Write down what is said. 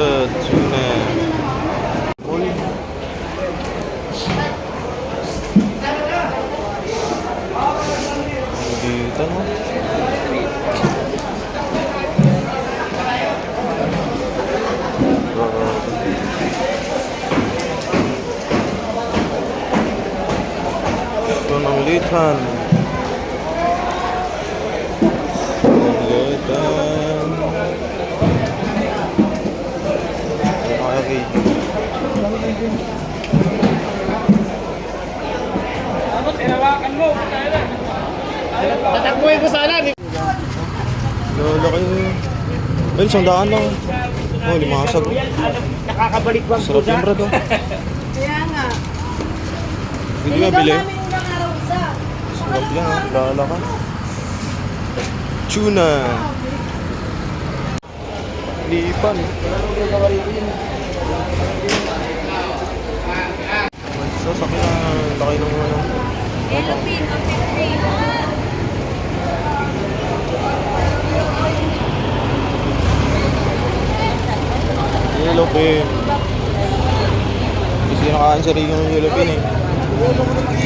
the tuna. 여기다가 Manglitan. Manglitan. Litan. Litan. Okay. Tatakbuhin ko sana. Lalaki. Ay, isang daan lang. Oh, limasag. Nakakabalik bang Sarap yung brad oh. Kaya nga. Hindi ka bili. Sarap yan ah. Lala ka. Tuna. Lipan. So, sa akin na laki ng ano. Elopin, Elopin. Yellow pin. Kasi nakakaan sa rin yung yellow pin eh.